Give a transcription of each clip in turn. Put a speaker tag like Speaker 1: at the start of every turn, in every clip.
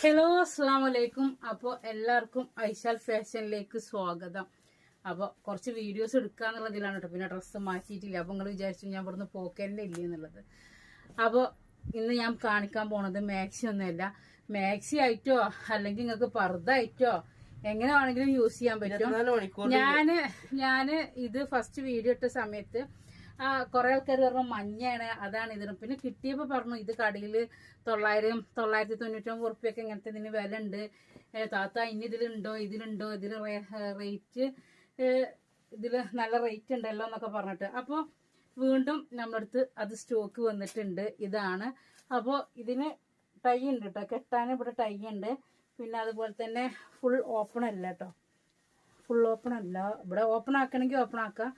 Speaker 1: Hello അസ്സാം വലൈക്കും അപ്പോൾ എല്ലാവർക്കും ഐശാൽ ഫാഷനിലേക്ക് സ്വാഗതം. അപ്പോൾ കുറച്ച് വീഡിയോസ് എടുക്കാന്നുള്ളതിലാണ് കേട്ടോ. പിന്നെ ഡ്രസ്സ് മാറ്റിയിട്ടില്ല. അപ്പോൾ നിങ്ങൾ വിചാരിച്ചു ഞാൻ ഇവിടുന്ന് പോക്കേണ്ട ഇല്ല എന്നുള്ളത്. അപ്പോൾ ഇന്ന് ഞാൻ കാണിക്കാൻ പോണത് മാക്സി ഒന്നുമല്ല. മാക്സി ആയിട്ടോ അല്ലെങ്കിൽ നിങ്ങൾക്ക് പർദ്ദ ആയിട്ടോ എങ്ങനെ വേണമെങ്കിലും യൂസ് ചെയ്യാൻ പറ്റും.
Speaker 2: ഞാൻ ഞാൻ
Speaker 1: ഞാൻ ഞാൻ ഇത് ഫസ്റ്റ് വീഡിയോ ഇട്ട സമയത്ത് ആ കുറെ ആൾക്കാർ പറഞ്ഞു മഞ്ഞയാണ് അതാണ് ഇതിന് പിന്നെ കിട്ടിയപ്പോ പറഞ്ഞു ഇത് കടയിൽ തൊള്ളായിരം തൊള്ളായിരത്തി തൊണ്ണൂറ്റൊമ്പത് ഉറുപ്പ്യൊക്കെ ഇങ്ങനത്തെ ഇതിന് വില ഉണ്ട് താത്ത ഇനി ഇതിലുണ്ടോ ഇതിലുണ്ടോ ഇതിൽ റേറ്റ് ഇതിൽ നല്ല റേറ്റ് ഉണ്ടല്ലോ എന്നൊക്കെ പറഞ്ഞിട്ട്. അപ്പോൾ വീണ്ടും നമ്മളടുത്ത് അത് സ്റ്റോക്ക് വന്നിട്ടുണ്ട് ഇതാണ്. അപ്പോൾ ഇതിന് ടൈ ഉണ്ട് കേട്ടോ കെട്ടാൻ ഇവിടെ ടൈ ഉണ്ട്. പിന്നെ അതുപോലെ തന്നെ ഫുൾ ഓപ്പൺ അല്ല കേട്ടോ. ഫുൾ ഓപ്പൺ അല്ല. ഇവിടെ ഓപ്പൺ ആക്കണമെങ്കിൽ ഓപ്പൺ ആക്കാം.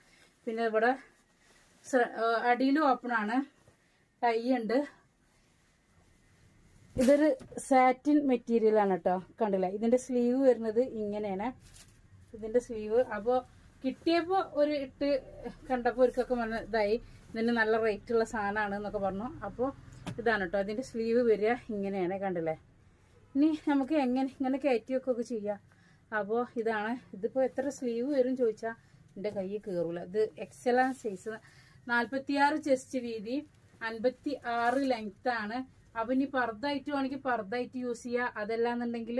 Speaker 1: പിന്നെ ഇവിടെ അടിയിലും ഓപ്പൺ ആണ്. ടൈ ഉണ്ട് ഇതൊരു സാറ്റിൻ മെറ്റീരിയൽ ആണ് കേട്ടോ കണ്ടില്ലേ? ഇതിന്റെ സ്ലീവ് വരുന്നത് ഇങ്ങനെയാണ്. ഇതിന്റെ സ്ലീവ് അപ്പോൾ കിട്ടിയപ്പോൾ ഒരു ഇട്ട് കണ്ടപ്പോൾ ഒരുക്കൊക്കെ വന്ന ഇതായി. ഇതിന് നല്ല റേറ്റ് ഉള്ള സാധനമാണ് എന്നൊക്കെ പറഞ്ഞു. അപ്പോൾ ഇതാണ് കേട്ടോ അതിന്റെ സ്ലീവ് വരിക ഇങ്ങനെയാണ് കണ്ടില്ലേ? ഇനി നമുക്ക് എങ്ങനെ ഇങ്ങനെ കയറ്റി വെക്കുകയൊക്കെ ചെയ്യാം. അപ്പോൾ ഇതാണ്. ഇതിപ്പോൾ എത്ര സ്ലീവ് വരും ചോദിച്ചാൽ എന്റെ കൈ കയറൂല ഇത് എക്സലാൻ സൈസ് നാൽപ്പത്തിയാറ് ചെസ്റ്റ് വീതി അൻപത്തി ആറ് ലെങ്ത് ആണ്. അപ്പം ഇനി പർദ്ദായിട്ട് വേണമെങ്കിൽ പർദ്ദായിട്ട് യൂസ് ചെയ്യുക അതല്ലാന്നുണ്ടെങ്കിൽ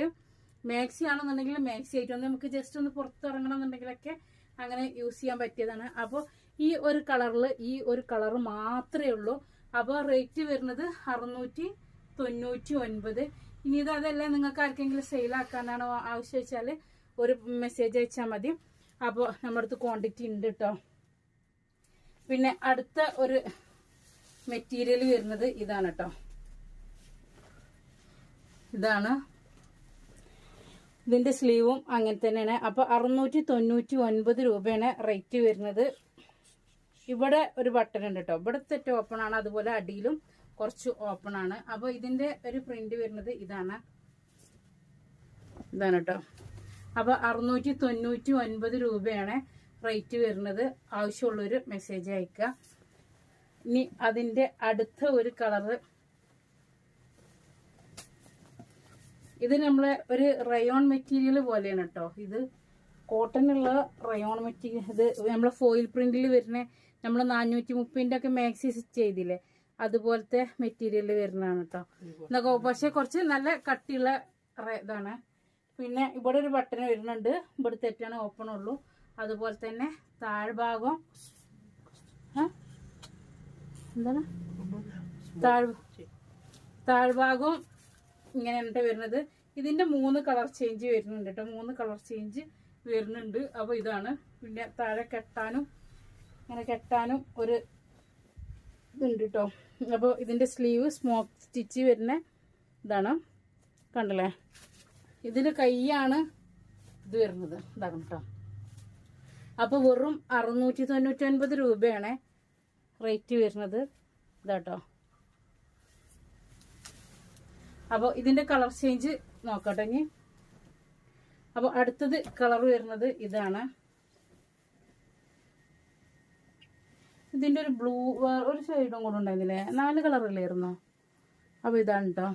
Speaker 1: മാക്സി ആണെന്നുണ്ടെങ്കിൽ മാക്സി ആയിട്ട് ഒന്ന് നമുക്ക് ജസ്റ്റ് ഒന്ന് പുറത്തിറങ്ങണം എന്നുണ്ടെങ്കിലൊക്കെ അങ്ങനെ യൂസ് ചെയ്യാൻ പറ്റിയതാണ്. അപ്പോൾ ഈ ഒരു കളറിൽ ഈ ഒരു കളർ മാത്രമേ ഉള്ളൂ. അപ്പോൾ റേറ്റ് വരുന്നത് അറുന്നൂറ്റി തൊണ്ണൂറ്റി ഒൻപത്. ഇനി ഇത് അതല്ല നിങ്ങൾക്ക് ആർക്കെങ്കിലും സെയിലാക്കാനാണോ ആവശ്യം വെച്ചാൽ ഒരു മെസ്സേജ് അയച്ചാൽ മതി. അപ്പോൾ നമ്മുടെ അടുത്ത് ക്വാണ്ടിറ്റി ഉണ്ട് കേട്ടോ പിന്നെ അടുത്ത ഒരു മെറ്റീരിയൽ വരുന്നത് ഇതാണ് കേട്ടോ ഇതാണ്. ഇതിന്റെ സ്ലീവും അങ്ങനെ തന്നെയാണ്. അപ്പോൾ അറുന്നൂറ്റി തൊണ്ണൂറ്റി ഒൻപത് രൂപയാണ് റേറ്റ് വരുന്നത്. ഇവിടെ ഒരു ബട്ടൺ ഉണ്ട് കേട്ടോ ഇവിടുത്തെ ഓപ്പൺ ആണ്. അതുപോലെ അടിയിലും കുറച്ച് ഓപ്പൺ ആണ്. അപ്പൊ ഇതിന്റെ ഒരു പ്രിന്റ് വരുന്നത് ഇതാണ്. ഇതാണ് കേട്ടോ അപ്പോൾ അറുന്നൂറ്റി തൊണ്ണൂറ്റി ഒൻപത് രൂപയാണ് റേറ്റ് വരുന്നത് ആവശ്യമുള്ളൊരു മെസ്സേജ് അയക്കുക. ഇനി അതിന്റെ അടുത്ത ഒരു കളറ് ഇത് നമ്മളെ ഒരു റയോൺ മെറ്റീരിയൽ പോലെയാണ് കേട്ടോ ഇത് കോട്ടനുള്ള റയോൺ മെറ്റീരിയൽ ഇത് നമ്മളെ ഫോയിൽ പ്രിന്റിൽ വരുന്ന നമ്മൾ നാനൂറ്റി മുപ്പതിന്റെ ഒക്കെ മാക്സി സ്റ്റിച്ച് ചെയ്തില്ലേ? അതുപോലത്തെ മെറ്റീരിയൽ വരുന്നതാണ് കേട്ടോ എന്നൊക്കെ പക്ഷെ കുറച്ച് നല്ല കട്ടിയുള്ള ഇതാണ്. പിന്നെ ഇവിടെ ഒരു ബട്ടൺ വരുന്നുണ്ട്. ഇവിടെ തെറ്റാണ് ഓപ്പൺ ഉള്ളൂ. അതുപോലെ തന്നെ താഴ്ഭാഗം? എന്താണ്? താഴ് ഇങ്ങനെ ഇങ്ങനെയാണ് വരുന്നത്. ഇതിന്റെ മൂന്ന് കളർ ചേഞ്ച് വരുന്നുണ്ട് കേട്ടോ. മൂന്ന് കളർ ചേഞ്ച് വരുന്നുണ്ട്. അപ്പോൾ ഇതാണ് പിന്നെ താഴെ കെട്ടാനും ഇങ്ങനെ കെട്ടാനും ഒരു ഇതുണ്ട് കേട്ടോ. അപ്പോൾ ഇതിന്റെ സ്ലീവ് സ്മോക്ക് സ്റ്റിച്ച് വരുന്ന ഇതാണ്. കണ്ടല്ലേ? ഇതിന് കൈയാണ് ഇത് വരുന്നത്. ഇതാണ് കേട്ടോ. അപ്പോൾ വെറും അറുന്നൂറ്റി തൊണ്ണൂറ്റി ഒൻപത് രൂപയാണ് റേറ്റ് വരുന്നത്. ഇതാട്ടോ. അപ്പോൾ ഇതിന്റെ കളർ ചേഞ്ച് നോക്കട്ടെ ഇനി. അപ്പോൾ അടുത്തത് കളർ വരുന്നത് ഇതാണ്. ഇതിന്റെ ഒരു ബ്ലൂ ഒരു ഷെയ്ഡും കൂടെ ഉണ്ടായിരുന്നില്ലേ? നാല് കളറില്ലായിരുന്നോ അപ്പോൾ ഇതാണ് കേട്ടോ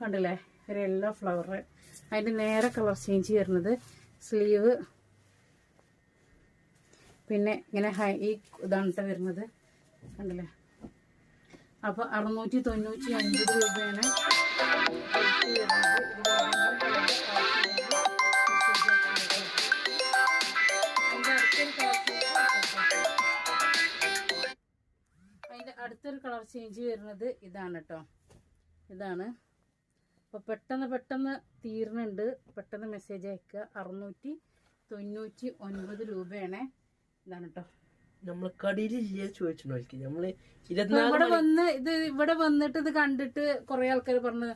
Speaker 1: കണ്ടില്ലേ? ഒരു യെല്ലോ ഫ്ലവർ അതിന്റെ നേരെ കളർ ചേഞ്ച് വരുന്നത് സ്ലീവ് പിന്നെ ഇങ്ങനെ ഹൈ ഈ ഇതാണ് വരുന്നത്. കണ്ടില്ലേ? അപ്പൊ അറുന്നൂറ്റി തൊണ്ണൂറ്റി അൻപത് രൂപയാണ്. അതിന്റെ അടുത്തൊരു കളർ ചേഞ്ച് വരുന്നത് ഇതാണ് കേട്ടോ ഇതാണ്. അപ്പോൾ പെട്ടെന്ന് പെട്ടെന്ന് തീർന്നുണ്ട് പെട്ടെന്ന് മെസ്സേജ് അയക്കുക. അറുന്നൂറ്റി തൊണ്ണൂറ്റി ഒൻപത് രൂപയാണ്. ഇതാണ് കേട്ടോ
Speaker 2: നമ്മൾ കടയിലില്ല നമ്മൾ
Speaker 1: അപ്പൊ ഇവിടെ വന്ന് ഇത് ഇവിടെ വന്നിട്ട് ഇത് കണ്ടിട്ട് കുറെ ആൾക്കാർ പറഞ്ഞു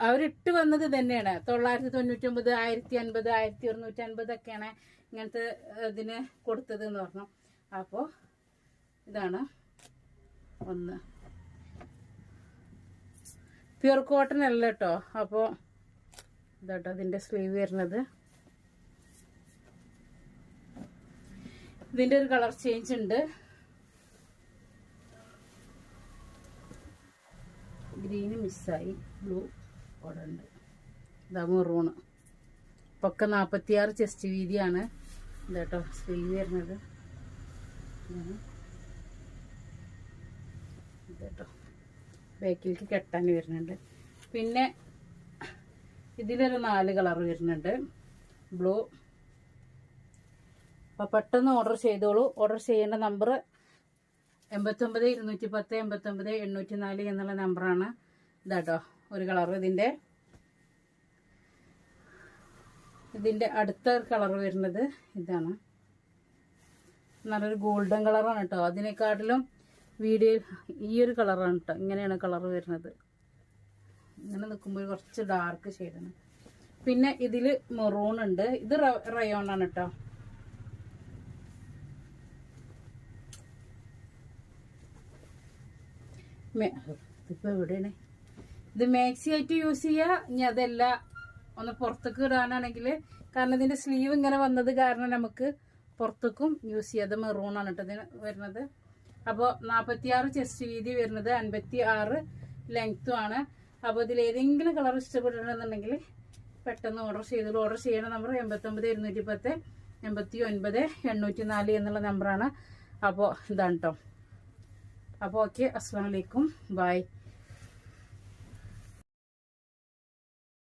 Speaker 1: അവരിട്ട് വന്നത് തന്നെയാണ്. തൊള്ളായിരത്തി തൊണ്ണൂറ്റി ഒമ്പത് ആയിരത്തി അൻപത് ആയിരത്തി ഒരുന്നൂറ്റി അൻപത് ഒക്കെയാണ് ഇങ്ങനത്തെ ഇതിന് കൊടുത്തത് എന്ന് പറഞ്ഞു. അപ്പോൾ ഇതാണ് ഒന്ന്. പ്യൂർ കോട്ടൺ അല്ല കേട്ടോ. അപ്പോൾ ഇതാട്ടോ ഇതിന്റെ സ്ലീവ് വരുന്നത്. ഇതിന്റെ ഒരു കളർ ചേഞ്ച് ഉണ്ട്. ഗ്രീന് മിസ്സായി ബ്ലൂ അവിടെ ഉണ്ട്. ഇതാ മെറൂണ് ഇപ്പൊ ഒക്കെ നാൽപ്പത്തിയാറ് ചെസ്റ്റ് വീതിയാണ് ഇതാട്ടോ സ്ലീവ് വരുന്നത്. ഇതാട്ടോ ബാക്കിലേക്ക് കെട്ടാൻ വരുന്നുണ്ട്. പിന്നെ ഇതിലൊരു നാല് കളർ വരുന്നുണ്ട്. ബ്ലൂ അപ്പോൾ പെട്ടെന്ന് ഓർഡർ ചെയ്തോളൂ. ഓർഡർ ചെയ്യേണ്ട നമ്പർ എൺപത്തൊമ്പത് ഇരുന്നൂറ്റി പത്ത് എൺപത്തൊമ്പത് എണ്ണൂറ്റി നാല് എന്നുള്ള നമ്പറാണ് ഇതാട്ടോ ഒരു കളർ ഇതിന്റെ ഇതിന്റെ അടുത്ത കളർ വരുന്നത് ഇതാണ്. നല്ലൊരു ഗോൾഡൻ കളറാണ് കേട്ടോ അതിനെക്കാട്ടിലും വീഡിയോ ഈ ഒരു കളറാണ് കേട്ടോ ഇങ്ങനെയാണ് കളർ വരുന്നത്. ഇങ്ങനെ നിൽക്കുമ്പോൾ കുറച്ച് ഡാർക്ക് ഷെയ്ഡാണ് പിന്നെ ഇതിൽ മെറൂൺ ഉണ്ട്. ഇത് റയോൺ ആണ് കേട്ടോ ഇതിപ്പോൾ എവിടെയാണ്? ഇത് മാക്സി ആയിട്ട് യൂസ് ചെയ്യുക ഇനി അതല്ല. ഒന്ന് പുറത്തേക്ക് ഇടാനാണെങ്കിൽ. കാരണം ഇതിന്റെ സ്ലീവ് ഇങ്ങനെ വന്നത് കാരണം നമുക്ക് പുറത്തേക്കും യൂസ് ചെയ്യാം അത് മെറൂണാണ് കേട്ടോ ഇതിന് വരുന്നത്. അപ്പോൾ നാൽപ്പത്തിയാറ് ചെസ്റ്റ് വീതി വരുന്നത് അൻപത്തി ആറ് ലെങ്ത്തും ആണ്. അപ്പോൾ ഇതിൽ ഏതെങ്കിലും കളർ ഇഷ്ടപ്പെടണമെന്നുണ്ടെങ്കിൽ പെട്ടെന്ന് ഓർഡർ ചെയ്തോളൂ ഓർഡർ ചെയ്യണ നമ്പർ എൺപത്തൊമ്പത് ഇരുന്നൂറ്റി പത്ത് എൺപത്തി ഒൻപത് എണ്ണൂറ്റി നാല് എന്നുള്ള നമ്പറാണ് അപ്പോൾ ഇതാണ് കേട്ടോ അപ്പോൾ ഓക്കെ അസ്സാം വലൈക്കും ബായ്